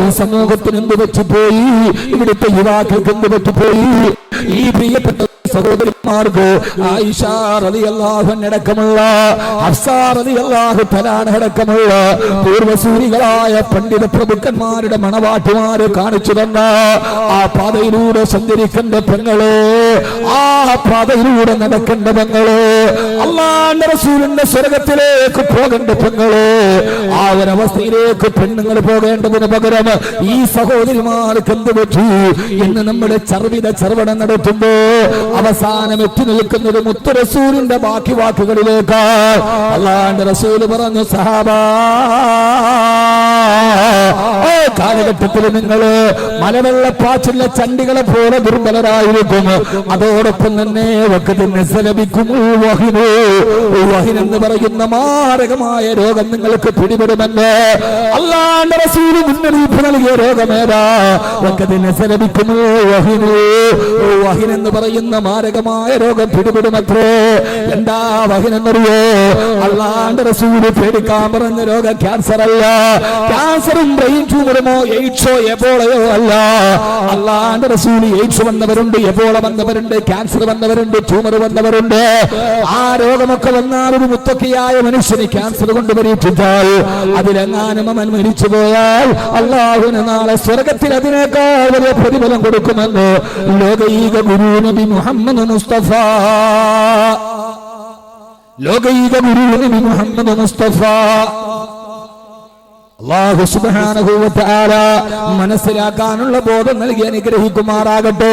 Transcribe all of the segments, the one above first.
ഈ സമൂഹത്തിന് എന്ത് പറ്റിപ്പോയി ഇവിടുത്തെ യുവാക്കൾക്ക് എന്ത് പറ്റിപ്പോയി ഈ പ്രിയപ്പെട്ട സഹോദരിമാർക്ക് അടക്കമുള്ള അടക്കമുള്ള പൂർവസൂരികളായ പണ്ഡിത പ്രഭുക്കന്മാരുടെ മണവാട്ടുമാര് കാണിച്ചു തന്ന ആ പാതയിലൂടെ സഞ്ചരിക്കേണ്ട പെങ്ങളോ ആ പാതയിലൂടെ നടക്കേണ്ട പെങ്ങളോ അള്ളാന്റെ റസൂലിന്റെ സ്വർഗത്തിലേക്ക് പോകേണ്ട പെങ്ങളോ ആ ഒരവസ്ഥയിലേക്ക് പെണ്ണുങ്ങൾ പോകേണ്ടതിന് പകരം ഈ സഹോദരിമാർക്ക് എന്ത് പറ്റി? എന്ന് നമ്മുടെ ചർവിത ചർവണം നടത്തുമ്പോ അവസാനം എത്തി നിൽക്കുന്നത് മുത്തു റസൂലിന്റെ ബാക്കി വാക്കുകളിലേക്ക്. അള്ളാന്റെ റസൂൽ പറഞ്ഞു സഹാബാ കാലഘട്ടത്തിൽ നിങ്ങൾ മലവെള്ളപ്പാച്ചിലെ ചണ്ടികളെ പോലെ ദുർബലരായിരിക്കും. അതോടൊപ്പം തന്നെ എന്ന് പറയുന്ന മാരകമായ രോഗം നിങ്ങൾക്ക് പിടിപെടുമെന്ന് അല്ലാണ്ട് റസൂൽ മുന്നറിയിപ്പ് നൽകിയ രോഗമേതാ എന്ന് പറയുന്ന മാരകമായ രോഗം പിടിപെടുമത്രേ. എന്താ വഹിനെന്നറിയോ അള്ളാണ്ട് റസൂൽ പേടിക്കാൻ പറഞ്ഞ രോഗം ക്യാൻസർ അല്ല. ക്യാൻസറും ബ്രെയിൻ ട്യൂമറുമോ എയ്ഡ്സോ എബോളയോ അല്ല. അള്ളാണ്ട് റസൂൽ എയ്ഡ്സ് വന്നവരുണ്ട് എബോള വന്നവരുണ്ട് ക്യാൻസർ വന്നവരുണ്ട് ട്യൂമർ വന്നവരുണ്ട്. ആ രോഗമൊക്കെ വന്നാൽ ഒരു മുത്തക്കിയായ മനുഷ്യന് ക്യാൻസർ കൊണ്ട് പരീക്ഷിച്ചാൽ അതിലെങ്ങാനും അവൻ മരിച്ചു പോയാൽ അള്ളാഹുവിന് നാളെ സ്വർഗത്തിൽ അതിനേക്കാൾ വലിയ പ്രതിഫലം കൊടുക്കുമെന്ന് ലോകൈക ഗുരു നബി മുഹമ്മദ് മുസ്തഫ. ലോകൈക ഗുരു നബി മുഹമ്മദ് മുസ്തഫ. മനസ്സിലാക്കാനുള്ള ബോധം നൽകി അനുഗ്രഹിക്കുമാറാകട്ടെ.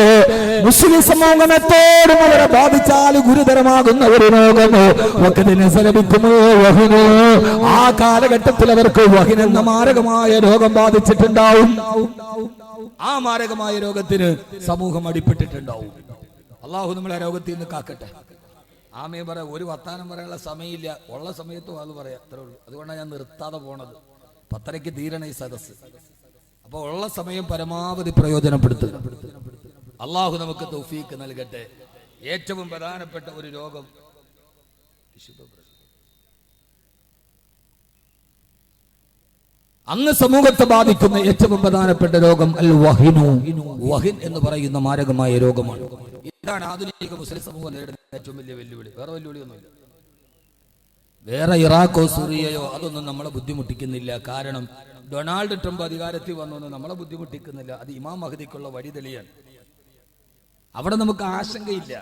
മുസ്ലിം സമൂഹം എത്തോടും അവരെ ബാധിച്ചാൽ ഗുരുതരമാകുന്ന ഒരു രോഗം. വക്കതിനെ ലഭിക്കുമോ വഹിനോ ആ കാലഘട്ടത്തിൽ അവർക്ക് വഹിൻ എന്ന മാരകമായ രോഗം ബാധിച്ചിട്ടുണ്ടാവും. ആ മാരകമായ രോഗത്തിന് സമൂഹം അടിപ്പെട്ടിട്ടുണ്ടാവും. അള്ളാഹു നമ്മളെ രോഗത്തിൽ നിന്ന് കാക്കട്ടെ. ആമയെ പറ ഒരു വർത്താനം പറയാനുള്ള സമയമില്ല. ഉള്ള സമയത്തും അത് പറയാം അത്രേ ഉള്ളൂ. അതുകൊണ്ടാണ് ഞാൻ നിർത്താതെ പോണത്. പത്തരയ്ക്ക് തീരണ ഈ സദസ് അപ്പൊ ഉള്ള സമയം പരമാവധി പ്രയോജനപ്പെടുത്തുക. അള്ളാഹു നമുക്ക് തൗഫീക്ക് നൽകട്ടെ. ഏറ്റവും പ്രധാനപ്പെട്ട ഒരു രോഗം അന്ന് സമൂഹത്തെ ബാധിക്കുന്ന ഏറ്റവും പ്രധാനപ്പെട്ട രോഗം അൽ വഹിനു. വഹിൻ എന്ന് പറയുന്ന മാരകമായ രോഗമാണ്. ഇതാണ് ആധുനിക മുസ്ലിം സമൂഹം നേരിടുന്ന ഏറ്റവും വലിയ വെല്ലുവിളി. വേറെ വെല്ലുവിളിയൊന്നുമില്ല. വേറെ ഇറാഖോ സിറിയയോ അതൊന്നും നമ്മളെ ബുദ്ധിമുട്ടിക്കുന്നില്ല. കാരണം ഡൊണാൾഡ് ട്രംപ് അധികാരത്തിൽ വന്നൊന്നും നമ്മളെ ബുദ്ധിമുട്ടിക്കുന്നില്ല. അത് ഇമാം മഹദിക്കുള്ള വഴി തെളിയാണ് അവിടെ നമുക്ക് ആശങ്കയില്ല.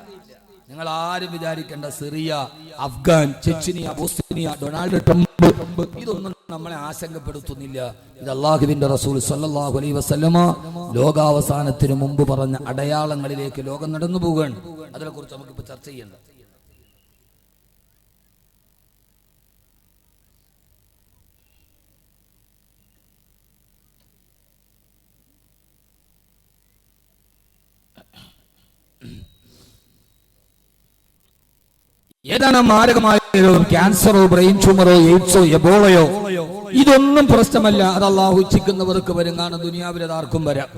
നിങ്ങൾ ആരും വിചാരിക്കേണ്ട Syria Afghan Chechnya Bosnia Donald Trump ഇതൊന്നും നമ്മളെ ആശങ്കപ്പെടുത്തുന്നില്ല. ഇത് അള്ളാഹുവിന്റെ റസൂൽ സല്ലാഹു അലൈഹി വസല്ലമ ലോകാവസാനത്തിന് മുമ്പ് പറഞ്ഞ അടയാളങ്ങളിലേക്ക് ലോകം നടന്നു പോവുകയാണ്. അതിനെക്കുറിച്ച് നമുക്കിപ്പോൾ ചർച്ച ചെയ്യേണ്ട. ഏതാണ് മാരകമായ രോഗം ക്യാൻസറോ ബ്രെയിൻ ട്യൂമറോ എയ്ഡ്സോ എബോളയോ ഇതൊന്നും പ്രശ്നമല്ല. അത് അള്ളാഹു ഇച്ഛിക്കുന്നവർക്ക് വരുന്നതാണ്. ദുനിയാവിൽ ആർക്കും വരാം.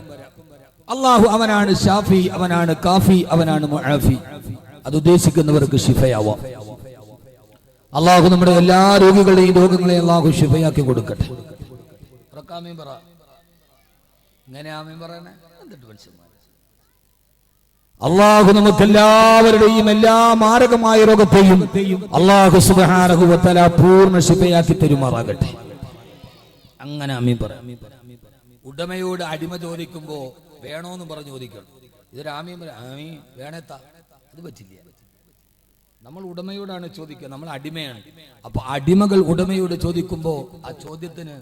അള്ളാഹു അവനാണ് ഷാഫി അവനാണ് കാഫി അവനാണ് മുആഫി. അത് ഉദ്ദേശിക്കുന്നവർക്ക് ഷിഫയാവാം അള്ളാഹു നമ്മുടെ എല്ലാ രോഗികളുടെയും രോഗങ്ങളെ അള്ളാഹു ഷിഫയാക്കി കൊടുക്കട്ടെ. ഇങ്ങനെ ആമീൻ എന്നിട്ട് മനുഷ്യന്മാർ അള്ളാഹു നമുക്ക് എല്ലാവരുടെയും എല്ലാ മാരകമായ രോഗത്തെയും അള്ളാഹു സുബാനഹുവത്തല പൂർണ ശിപയാക്കി തരുമാറാകട്ടെ. അങ്ങനെ ഉടമയോട് അടിമ ചോദിക്കുമ്പോ വേണോന്ന് പറഞ്ഞു ചോദിക്കണം. ഇത് ആമീ വേണേത്താ. അത് പറ്റില്ല. നമ്മൾ ഉടമയോടാണ് ചോദിക്കുക. നമ്മൾ അടിമയാണ്. അപ്പൊ അടിമകൾ ഉടമയോട് ചോദിക്കുമ്പോ ആ ചോദ്യത്തിന്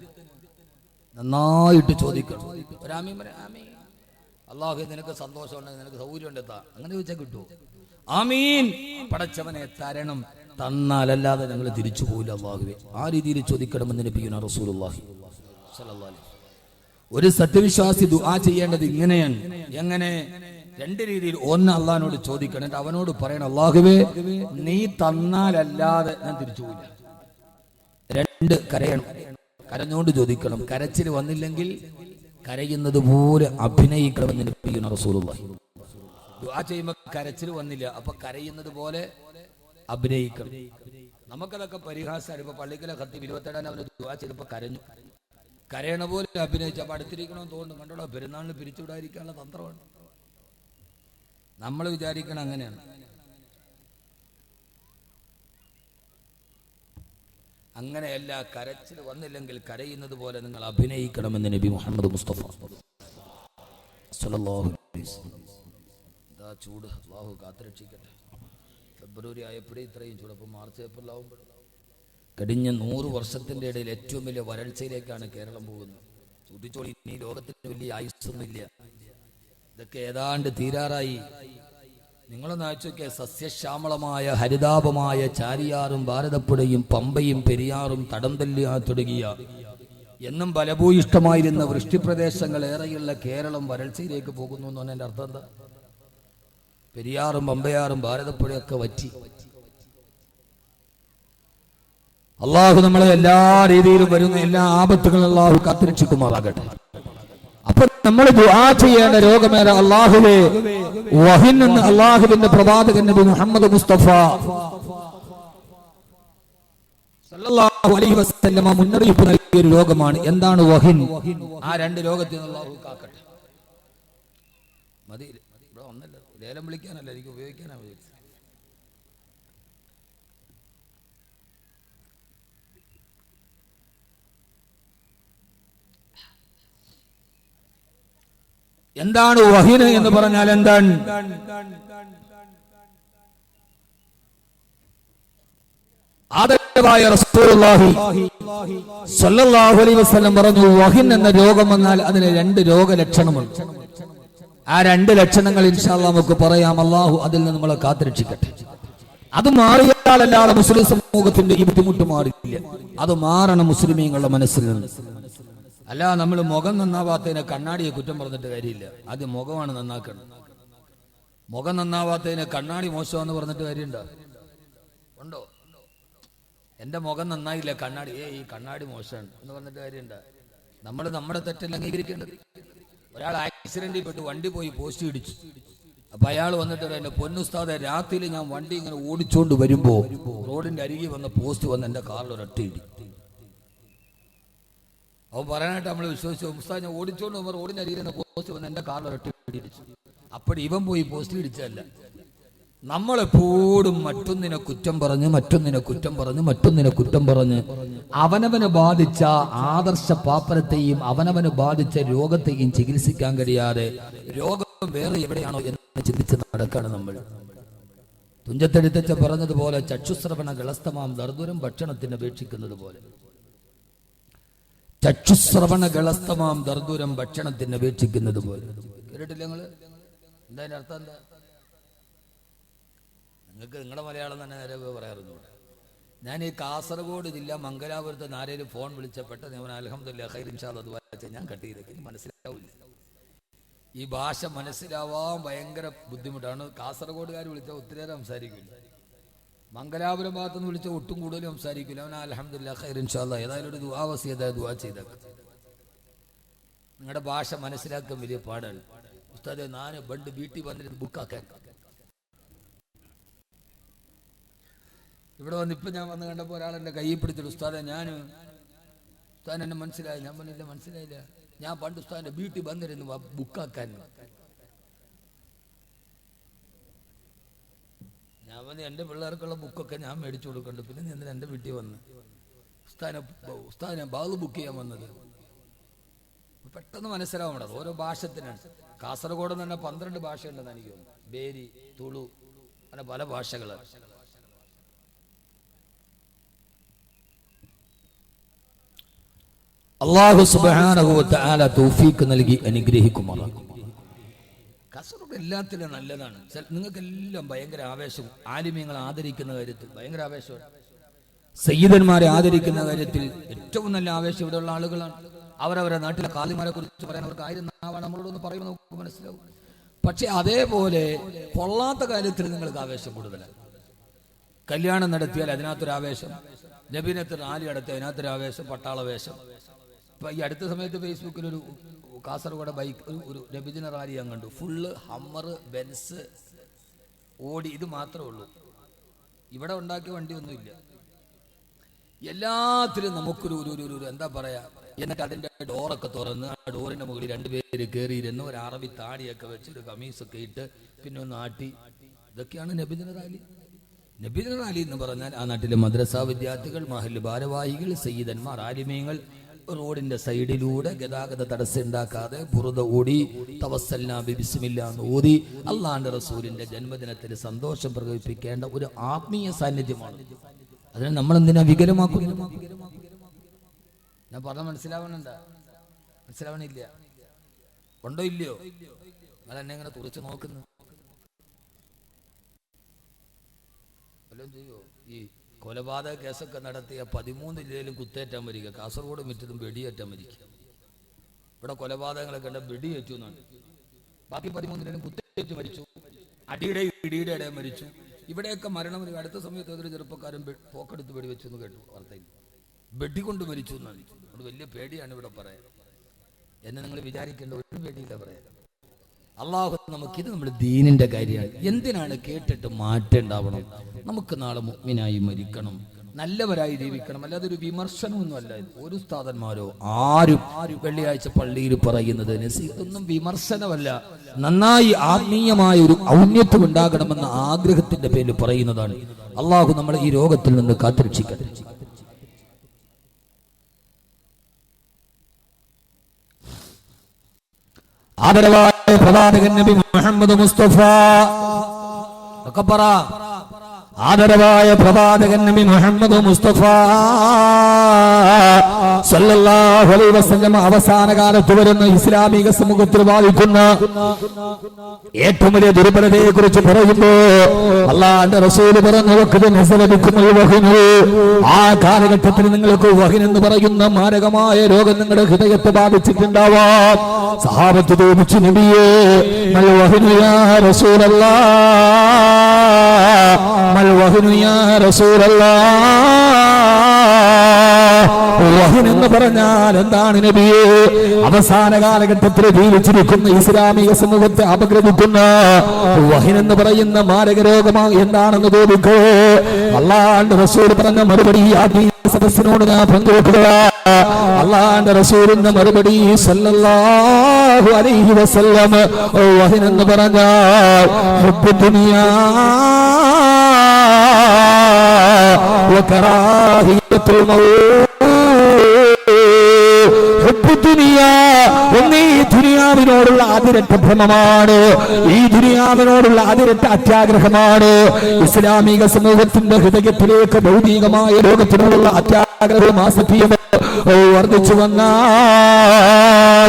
നന്നായിട്ട് ചോദിക്കണം. ഒരാമീൻ പറയാം. അള്ളാഹു നിനക്ക് സന്തോഷമുണ്ടെങ്കിൽ നിനക്ക് സൗകര്യം ഉണ്ടെത്താ അങ്ങനെ ചോദിച്ചാൽ കിട്ടുമോ ആമീൻ. പടച്ചവനെ തരണം. തന്നാലല്ലാതെ ഞങ്ങൾ തിരിച്ചു പോകില്ല അള്ളാഹുവെ ആ രീതിയിൽ ചോദിക്കണമെന്ന് റസൂലുള്ളാഹി. സ്വല്ലല്ലാഹു ഒരു സത്യവിശ്വാസി ദുആ ചെയ്യേണ്ടത് ഇങ്ങനെയാണ്. എങ്ങനെ? രണ്ട് രീതിയിൽ. ഒന്ന് അള്ളഹാനോട് ചോദിക്കണം. എന്നിട്ട് അവനോട് പറയണം അള്ളാഹുവേ നീ തന്നാലല്ലാതെ ഞാൻ തിരിച്ചു പോയില്ല രണ്ട് കരയണം. കരഞ്ഞുകൊണ്ട് ചോദിക്കണം. കരച്ചിൽ വന്നില്ലെങ്കിൽ കരയുന്നത് പോലെ അഭിനയിക്കണമെന്ന് നബിയുന റസൂലുള്ളാഹി. ദുആ ചെയ്യുമ്പോൾ കരച്ചിൽ വന്നില്ല. അപ്പൊ കരയുന്നത് പോലെ അഭിനയിക്കണം. നമുക്കതൊക്കെ പരിഹാസമാണ് ഇപ്പൊ പള്ളിക്കലെ കത്തി ഇരുപത്തേഴാം അവന് ദുആ ചെയ്തപ്പോ കരഞ്ഞു. കരയണ പോലെ അഭിനയിച്ച അപ്പൊ അടുത്തിരിക്കണമെന്ന് തോന്നുന്നു. കണ്ടോളൂ പെരുന്നാളിന് പിരിച്ചുവിടാതിരിക്കാനുള്ള തന്ത്രമാണ്. നമ്മൾ വിചാരിക്കണം അങ്ങനെയാണ്. അങ്ങനെയല്ല കരച്ചിൽ വന്നില്ലെങ്കിൽ കരയുന്നത് പോലെ നിങ്ങൾ അഭിനയിക്കണമെന്ന് നബി മുഹമ്മദ് മുസ്തഫ. ഇതാ ചൂട് അള്ളാഹു കാത്തുരക്ഷിക്കട്ടെ. ഫെബ്രുവരി ആയപ്പോഴേ ഇത്രയും ചൂട് അപ്പോൾ മാർച്ച് ഏപ്രിലാവുമ്പോൾ കഴിഞ്ഞ നൂറ് വർഷത്തിന്റെ ഇടയിൽ ഏറ്റവും വലിയ വരൾച്ചയിലേക്കാണ് കേരളം പോകുന്നത്. ചൂടിച്ചോളി ഈ ലോകത്തിന് വലിയ ആയുസ്സൊന്നുമില്ല. ഇതൊക്കെ ഏതാണ്ട് തീരാറായി. നിങ്ങളൊന്ന് ആലോചിക്കെ സസ്യശ്യാമളമായ ഹരിതാപമായ ചാരിയാറും ഭാരതപ്പുഴയും പമ്പയും പെരിയാറും തടംതല്ലിയ തുടങ്ങിയ എന്നും ഫലഭൂയിഷ്ടമായിരുന്ന വൃഷ്ടിപ്രദേശങ്ങൾ ഏറെയുള്ള കേരളം വരൾച്ചയിലേക്ക് പോകുന്നു എന്ന് എന്റെ അർത്ഥം എന്താ? പെരിയാറും പമ്പയാറും ഭാരതപ്പുഴയൊക്കെ വറ്റി. അള്ളാഹു നമ്മളെ എല്ലാ രീതിയിലും വരുന്ന എല്ലാ ആപത്തുകളും അള്ളാഹു കാത്തിരക്ഷിക്കുമാറാകട്ടെ. അപ്പൊ നമ്മൾ ദുആ ചെയ്യേണ്ട രോഗമേറെ അള്ളാഹുവേ. വഹിൻ എന്ന് അള്ളാഹുവിന്റെ പ്രവാചകൻ നബി മുഹമ്മദ് മുസ്തഫ. സല്ലല്ലാഹു അലൈഹി വസല്ലമ മുന്നറിയിപ്പ് നൽകിയ ഒരു രോഗമാണ്. എന്താണ് വഹിൻ? ആ രണ്ട് രോഗത്തിൽ നിന്ന് കാക്കട്ടെ. മതി. ഇവിടെ ഒന്നല്ല ലേലം വിളിക്കാനല്ല. എനിക്ക് ഉപയോഗിക്കാനാ എന്താണ് വഹിന് എന്ന് പറഞ്ഞാൽ എന്താണ്? അലൈഹി വസല്ലം പറഞ്ഞു വഹിൻ എന്ന രോഗം വന്നാൽ അതിന് രണ്ട് രോഗലക്ഷണമുണ്ട്. ആ രണ്ട് ലക്ഷണങ്ങൾ ഇൻഷാല്ല നമുക്ക് പറയാം. അള്ളാഹു അതിൽ നിന്ന് നമ്മളെ കാത്തിരക്ഷിക്കട്ടെ. അത് മാറിയാൽ അല്ലാതെ മുസ്ലിം സമൂഹത്തിന്റെ ഈ ബുദ്ധിമുട്ട് മാറിയില്ല അത് മാറണം മുസ്ലിമീങ്ങളുടെ മനസ്സിൽ നിന്ന്. അല്ല നമ്മൾ മുഖം നന്നാവാത്തതിനെ കണ്ണാടിയെ കുറ്റം പറഞ്ഞിട്ട് കാര്യമില്ല. അത് മുഖമാണ് നന്നാക്കണം. മുഖം നന്നാവാത്തതിനെ കണ്ണാടി മോശമാന്ന് പറഞ്ഞിട്ട് കാര്യമുണ്ടോ? ഉണ്ടോ? എന്റെ മുഖം നന്നായില്ല കണ്ണാടി. ഏ ഈ കണ്ണാടി മോശമാണ് എന്ന് പറഞ്ഞിട്ട് കാര്യമുണ്ടോ? നമ്മൾ നമ്മുടെ തെറ്റല്ല അംഗീകരിക്കേണ്ടത്? ഒരാൾ ആക്സിഡന്റിൽ പെട്ട് വണ്ടി പോയി പോസ്റ്റ് ഇടിച്ചു. അപ്പൊ അയാൾ വന്നിട്ട് എന്റെ പൊന്നുസ്താദെ രാത്രിയിൽ ഞാൻ വണ്ടി ഇങ്ങനെ ഓടിച്ചുകൊണ്ട് വരുമ്പോ റോഡിന്റെ അരികെ വന്ന പോസ്റ്റ് വന്ന് എന്റെ കാറിൽ ഒരൊറ്റ ഇടി. അവൻ പറയാനായിട്ട് നമ്മൾ വിശ്വസിച്ചു. ഉസ്താദ് ഞാൻ ഓടിച്ചോണ്ട് അരികിൽ നിന്ന് പോസ്റ്റ് വന്ന് എന്റെ കാറിൽ ഒരൊറ്റ പിടിച്ചു അപ്പോൾ ഇവൻ പോയി പോസ്റ്റ് ഇടിച്ചല്ല നമ്മളെപ്പോഴും മറ്റൊന്നിനെ കുറ്റം പറഞ്ഞ് മറ്റൊന്നിനെ കുറ്റം പറഞ്ഞ് മറ്റൊന്നിനെ കുറ്റം പറഞ്ഞ് അവനവന് ബാധിച്ച ആദർശ പാപ്പരത്തെയും അവനവന് ബാധിച്ച രോഗത്തെയും ചികിത്സിക്കാൻ കഴിയാതെ രോഗം വേറെ എവിടെയാണോ എന്ന് ചിന്തിച്ച് നടക്കാണ് നമ്മൾ. തുഞ്ചത്തെടുത്തച്ച പറഞ്ഞതുപോലെ ചക്ഷുശ്രവണ ഗളസ്തമാം ദർദുരം ഭക്ഷണത്തിന് അപേക്ഷിക്കുന്നത് പോലെ ചക്ഷുശ്രവണ ഗളസ്തമാം ദർദൂരം ഭക്ഷണത്തിന് അപേക്ഷിക്കുന്നത് പോലെ. കേട്ടില്ല നിങ്ങൾ? അർത്ഥം എന്താ? നിങ്ങൾക്ക് നിങ്ങളുടെ മലയാളം തന്നെ നേരെ പറയാറുണ്ട് ഞാൻ ഈ കാസർഗോഡ് ജില്ല മംഗലാപുരത്ത് ആരേലും ഫോൺ വിളിച്ചപ്പെട്ട ഞാൻ അലഹമ്മദില്ല ഹൈറിൻഷാദ് അത് വായിച്ച ഞാൻ കട്ട് ചെയ്തേക്ക്. മനസ്സിലാവില്ല. ഈ ഭാഷ മനസ്സിലാവാൻ ഭയങ്കര ബുദ്ധിമുട്ടാണ്. കാസർഗോഡുകാർ വിളിച്ചാൽ ഒത്തിരിയേറെ സംസാരിക്കില്ല. മംഗലാപുരം ഭാഗത്ത് നിന്ന് വിളിച്ച ഒട്ടും കൂടുതൽ സംസാരിക്കില്ല. അവൻ അലഹമ്മദില്ല ഹൈറിൻഷാദ് ഏതായാലും ഒരു ദുവാവസിയത ദുവാ ചെയ്തേക്ക്. നിങ്ങളുടെ ഭാഷ മനസ്സിലാക്കാൻ വലിയ പാടാണ്. ഉസ്താദെ ഞാൻ ബണ്ട് വീട്ടിൽ വന്നിട്ട് ബുക്കാക്കാൻ ഇവിടെ വന്ന് ഇപ്പൊ ഞാൻ വന്ന് കണ്ടപ്പോൾ ഒരാൾ എന്റെ കൈ പിടിച്ചിട്ട് ഉസ്താദെ ഞാൻ ഉസ്താൻ എന്നെ മനസ്സിലായി ഞാൻ പറഞ്ഞില്ല മനസ്സിലായില്ല. ഞാൻ പണ്ട് ഉസ്താദിന്റെ വീട്ടിൽ വന്നിരുന്നു ബുക്കാക്കാൻ ഞാൻ വന്ന് എന്റെ പിള്ളേർക്കുള്ള ബുക്കൊക്കെ ഞാൻ മേടിച്ചു കൊടുക്കുന്നുണ്ട് പിന്നെ എന്തിനാ എന്റെ വീട്ടിൽ വന്ന്? ഉസ്താനെ ഉസ്താദിനെ ബാഗ് ബുക്ക് ചെയ്യാൻ വന്നത്. പെട്ടെന്ന് മനസ്സിലാവും അത് ഓരോ ഭാഷത്തിനാണ് കാസർഗോഡ് തന്നെ പന്ത്രണ്ട് ഭാഷയുണ്ടെന്ന് എനിക്ക് തോന്നുന്നു ബേരി തുളു അങ്ങനെ പല ഭാഷകൾ അള്ളാഹു സുബ്ഹാനഹു ആല തൗഫീക്ക് നൽകി അനുഗ്രഹിക്കുമാറാകും കാസർഗോഡ് എല്ലാത്തിലും നല്ലതാണ്. നിങ്ങൾക്കെല്ലാം ഭയങ്കര ആവേശം ആലിമ്യങ്ങൾ ആദരിക്കുന്ന കാര്യത്തിൽ ഭയങ്കര ആവേശമാണ് സയ്യിദന്മാരെ ആദരിക്കുന്ന കാര്യത്തിൽ ഏറ്റവും നല്ല ആവേശം ഇവിടെയുള്ള ആളുകളാണ്. അവരവരെ നാട്ടിലെ കാലിമാരെ കുറിച്ച് പറയാൻ അവർക്ക് ആയിരം നാവാണ്. നമ്മളോടൊന്ന് പറയുമ്പോൾ നമുക്ക് മനസ്സിലാവും. പക്ഷെ അതേപോലെ കൊള്ളാത്ത കാര്യത്തിൽ നിങ്ങൾക്ക് ആവേശം കൂടുതലാണ് കല്യാണം നടത്തിയാൽ അതിനകത്തൊരു ആവേശം. നബീനത്തിൽ റാലി നടത്തി അതിനകത്തൊരു ആവേശം പട്ടാള വേഷം. ഇപ്പൊ ഈ അടുത്ത സമയത്ത് ഫേസ്ബുക്കിൽ ഒരു കാസർഗോഡ് ബൈക്ക് ഒരു ഒരു നബിദിന റാലി ഞാൻ കണ്ടു. ഫുള്ള് ഹമ്മർ ബെൻസ് ഓടി ഇത് മാത്രമേ ഉള്ളൂ. ഇവിടെ ഉണ്ടാക്കിയ വണ്ടിയൊന്നുമില്ല. എല്ലാത്തിലും നമുക്കൊരു ഒരു ഒരു ഒരു- എന്താ പറയാ എന്നിട്ട് അതിന്റെ ഡോറൊക്കെ തുറന്ന് ആ ഡോറിന്റെ മുകളിൽ രണ്ടുപേര് കയറിയിരുന്ന് ഒരു അറബി താടിയൊക്കെ വെച്ച് ഒരു കമീസൊക്കെ ഇട്ട് പിന്നെ ഒന്ന് ആട്ടി. ഇതൊക്കെയാണ് നബിദിന റാലി. നബിദിന റാലി എന്ന് പറഞ്ഞാൽ ആ നാട്ടിലെ മദ്രസ വിദ്യാർത്ഥികൾ മഹൽ ഭാരവാഹികൾ സയ്യിദന്മാർ ആലിമീങ്ങൾ റോഡിന്റെ സൈഡിലൂടെ ഗതാഗത തടസ്സം ഉണ്ടാക്കാതെ ബുറുത ഓടി തവസല്ലാ ബിസ്മില്ല എന്ന് ഓതി അള്ളാന്റെ റസൂലിന്റെ ജന്മദിനത്തിൽ സന്തോഷം പ്രകടിപ്പിക്കേണ്ട ഒരു ആത്മീയ സാന്നിധ്യമാണ്. അതിനെ നമ്മൾ എന്തിനാ വികലമാക്കുന്നു ഞാൻ പറഞ്ഞ മനസ്സിലാവണുണ്ട? മനസ്സിലാവണില്ല? ഉണ്ടോ ഇല്ലയോ? നിങ്ങൾ എന്നെ ഇങ്ങനെ തുറച്ചു നോക്കുന്നു. ചെയ്യോ? ഈ കൊലപാതക കേസൊക്കെ നടത്തിയ പതിമൂന്ന് ജില്ലയിലും കുത്തേറ്റാൻ വരിക കാസർഗോഡ് മിറ്റതും വെടിയേറ്റാൻ വരിക ഇവിടെ കൊലപാതകങ്ങളൊക്കെ കണ്ട വെടിയേറ്റു എന്നാണ്. ബാക്കി പതിമൂന്ന് ജില്ലയിലും കുത്തേറ്റ് മരിച്ചു. അടിയുടെ ഇടിയുടെ ഇടയിൽ മരിച്ചു. ഇവിടെയൊക്കെ മരണം വരിക അടുത്ത സമയത്ത് ഏതൊരു ചെറുപ്പക്കാരൻ പോക്കെടുത്ത് വെടി വെടിവെച്ചു എന്ന് കേട്ടു വാർത്തയിൽ. വെടികൊണ്ട് മരിച്ചു എന്നാണ്. അത് വലിയ പേടിയാണ് ഇവിടെ പറയാൻ. എന്നെ നിങ്ങൾ വിചാരിക്കേണ്ട ഒരു പേടിയില്ല പറയാൻ. അള്ളാഹു നമുക്ക് ഇത് നമ്മുടെ ദീനിന്റെ കാര്യമാണ്. എന്തിനാണ് കേട്ടിട്ട് മാറ്റം ഉണ്ടാവണം? നമുക്ക് നാളെ മുഗ്മിനായി മരിക്കണം. നല്ലവരായി ജീവിക്കണം. അല്ലാതെ ഒരു വിമർശനമൊന്നും അല്ല ഇത്. ഒരു സ്ഥാതന്മാരോ ആരും ആരും വെള്ളിയാഴ്ച പള്ളിയിൽ പറയുന്നത് നസീ- ഇതൊന്നും വിമർശനമല്ല. നന്നായി ആത്മീയമായ ഒരു ഔന്നത്യം ഉണ്ടാകണമെന്ന ആഗ്രഹത്തിന്റെ പേരിൽ പറയുന്നതാണ്. അള്ളാഹു നമ്മളെ ഈ രോഗത്തിൽ നിന്ന് കാത്തുരക്ഷിക്കട്ടെ. ആദരവായ പ്രവാചകൻ നബി മുഹമ്മദ് മുസ്തഫ. ഒക്കെ പറ. ആദരവായ പ്രവാചകൻ നബി മുഹമ്മദ് മുസ്തഫ. വസല്ലം അവസാന കാലത്ത് വരുന്ന ഇസ്ലാമിക സമൂഹത്തിൽ ബാധിക്കുന്ന ഏറ്റവും വലിയ ദുർബലതയെ കുറിച്ച് പറയുമ്പോ അള്ളാന്റെ റസൂൽ പറഞ്ഞു ആ കാലഘട്ടത്തിൽ നിങ്ങൾക്ക് വഹിൻ എന്ന് പറയുന്ന മാരകമായ രോഗം നിങ്ങളുടെ ഹൃദയത്തെ ബാധിച്ചിട്ടുണ്ടാവാം. സഹാബത്ത് തോന്നിച്ചു നബിയേ മല വഹ്നു യാ റസൂലല്ലാ? എന്ന് പറഞ്ഞാൽ എന്താണ് നബിയെ അവസാന കാലഘട്ടത്തിൽ ജീവിച്ചിരിക്കുന്ന ഇസ്ലാമിക സമൂഹത്തെ അപഗ്രഥിക്കുന്ന വഹിൻ എന്ന് പറയുന്ന മാരക രോഗമാ എന്താണെന്ന് തോന്നിക്കോ അള്ളാന്റെ റസൂൽ പറഞ്ഞ മറുപടി ആത്മീയ സദസ്സിനോട് ഞാൻ പങ്കുവെക്കുക അള്ളാന്റെ റസൂലിന്റെ മറുപടി സല്ലല്ലാഹു അലൈഹി വസല്ലം വഹിൻ എന്ന് പറഞ്ഞാൽ ഹുബ്ബു ദുനിയാ وكراهية الموت ഹുബ്ബു ദുനിയാ. ഒന്ന് ദുനിയാവിനോടുള്ള അതിരറ്റ ഭ്രമമാണ്. ഈ ദുനിയാവിനോടുള്ള അതിരറ്റ അത്യാഗ്രഹമാണ്. ഇസ്ലാമിക സമൂഹത്തിന്റെ ഹൃദയത്തിലേക്ക് ഭൗതികമായ ലോകത്തിനോടുള്ള അത്യാഗ്രഹം ആസക്തിയും വർദ്ധിച്ചു വന്നാൽ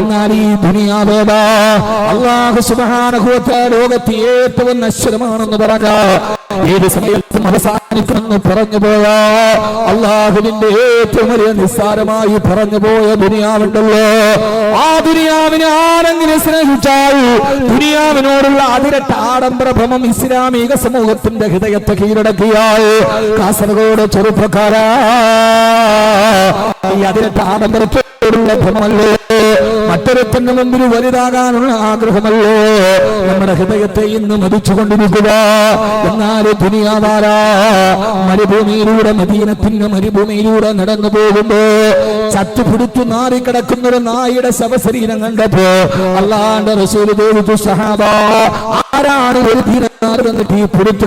എന്നാൽ ഈ ദുനിയാവേദ അള്ളാഹു സുബാനഹുവത്ത ലോകത്ത് ഏറ്റവും നശ്വരമാണെന്ന് പറഞ്ഞ ഏത് സമയത്തും അവസാനിക്കുമെന്ന് പറഞ്ഞു അള്ളാഹുവിന്റെ ഏറ്റവും വലിയ നിസ്സാരമായി പറഞ്ഞു ദുനിയാവുണ്ടല്ലോ. ആ ദുനിയാവിനെ ആരെങ്കിലും സ്നേഹിച്ചാൽ ദുനിയാവിനോടുള്ള അതിരട്ട ആഡംബര ഇസ്ലാമിക സമൂഹത്തിന്റെ ഹൃദയത്തെ കീഴടക്കിയാൽ കാസർഗോഡ് ചെറുപ്പക്കാരാ. അതിരട്ട ആഡംബരത്തോടുള്ള ഭ്രമമല്ലേ? മറ്റൊരുത്തന്റെ മുമ്പിൽ വലുതാകാനുള്ള ആഗ്രഹമല്ലോ. നമ്മുടെ ഹൃദയത്തെ ഇന്ന് മതിച്ചുകൊണ്ടിരിക്കുക. എന്നാൽ ദുനിയാവാര മരുഭൂമിയിലൂടെ മദീനത്തിന്റെ മരുഭൂമിയിലൂടെ നടന്നു പോകുമ്പോ ചത്തുപിടിച്ചു നാറിക്കിടക്കുന്ന ഒരു നായുടെ ശവശരീരം കണ്ടപ്പോ അള്ളാന്റെ റസൂൽ ദേവിച്ചു സഹാബ ആരാണ് ഒരു എന്നിട്ട് ഈ പുറത്തു